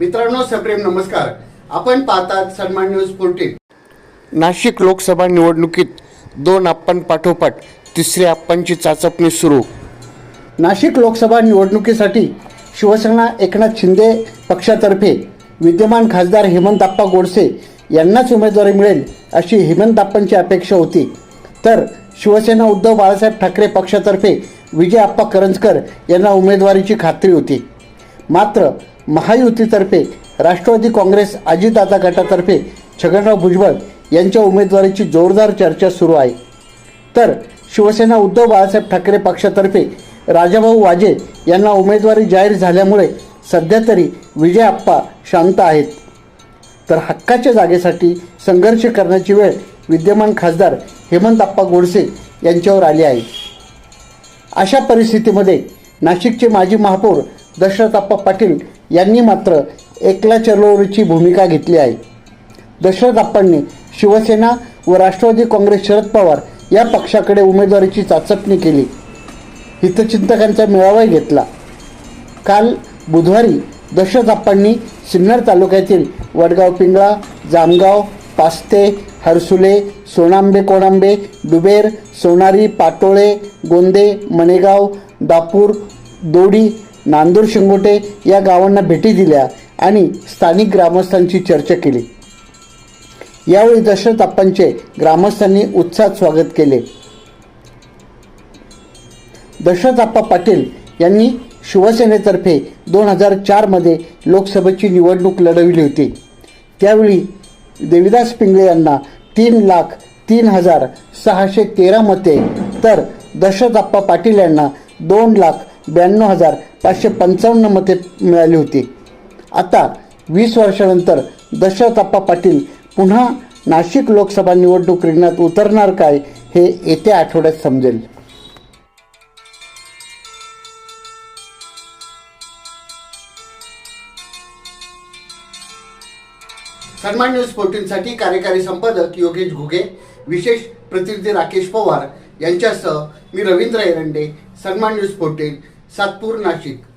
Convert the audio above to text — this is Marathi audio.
मित्रांनो सप्रेम नमस्कार. आपण पाहतात सन्मान न्यूज फोर्टीन नाशिक लोकसभा निवडणुकीत दोन अप्पां पाठोपाठ तिसऱ्या अप्पांची चाचपणी सुरू. नाशिक लोकसभा निवडणुकीसाठी शिवसेना एकनाथ शिंदे पक्षातर्फे विद्यमान खासदार हेमंतप्पा गोडसे यांनाच उमेदवारी मिळेल अशी हेमंतप्पांची अपेक्षा होती. तर शिवसेना उद्धव बाळासाहेब ठाकरे पक्षातर्फे विजय आप्पा करंजकर यांना उमेदवारीची खात्री होती. मात्र महायुतीतर्फे राष्ट्रवादी काँग्रेस अजितदादा गटातर्फे छगनराव भुजबळ यांच्या उमेदवारीची जोरदार चर्चा सुरू आहे. तर शिवसेना उद्धव बाळासाहेब ठाकरे पक्षातर्फे राजाभाऊ वाजे यांना उमेदवारी जाहीर झाल्यामुळे सध्या तरी विजय आप्पा शांत आहेत. तर हक्काच्या जागेसाठी संघर्ष करण्याची वेळ विद्यमान खासदार हेमंत आप्पा गोडसे यांच्यावर आली आहे. अशा परिस्थितीमध्ये नाशिकचे माजी महापौर दशरथ आप्पा पाटील यांनी मात्र एकला चळवळीची भूमिका घेतली आहे. दशरथ आप्पांनी शिवसेना व राष्ट्रवादी काँग्रेस शरद पवार या पक्षाकडे उमेदवारीची चाचपणी केली. हितचिंतकांचा मेळावाही घेतला. काल बुधवारी दशरथ आप्पांनी सिन्नर तालुक्यातील वडगाव पिंगळा जामगाव पास्ते हरसुले सोनांबे कोणांबे दुबेर सोनारी पाटोळे गोंदे मणेगाव दापूर दोडी नांदूर शिंगोटे या गावांना भेटी दिल्या आणि स्थानिक ग्रामस्थांची चर्चा केली. यावेळी दशरथ अप्पांचे ग्रामस्थांनी उत्साहात स्वागत केले. दशरथ अप्पा पाटील यांनी शिवसेनेतर्फे दोन हजार चारमध्ये लोकसभेची निवडणूक लढविली होती. त्यावेळी देविदास पिंगळे यांना तीन लाख तीन हजार सहाशे तेरा मते तर दशरथ आप्पा पाटील यांना दोन लाख ब्याण्णव हजार पाचशे पंचावन्न मते मिळाली होती. आता वीस वर्षानंतर दशरथ अप्पा पाटील पुन्हा नाशिक लोकसभा निवडणूक रिंगणात उतरणार काय हे येत्या आठवड्यात समजेल. सन्मान न्यूज फोर्टीनसाठी कार्यकारी संपादक योगेश घुगे विशेष प्रतिनिधी राकेश पवार यांच्यासह मी रवींद्र एरंडे सन्मान न्यूज फोर्टीन सातपूर नाशिक.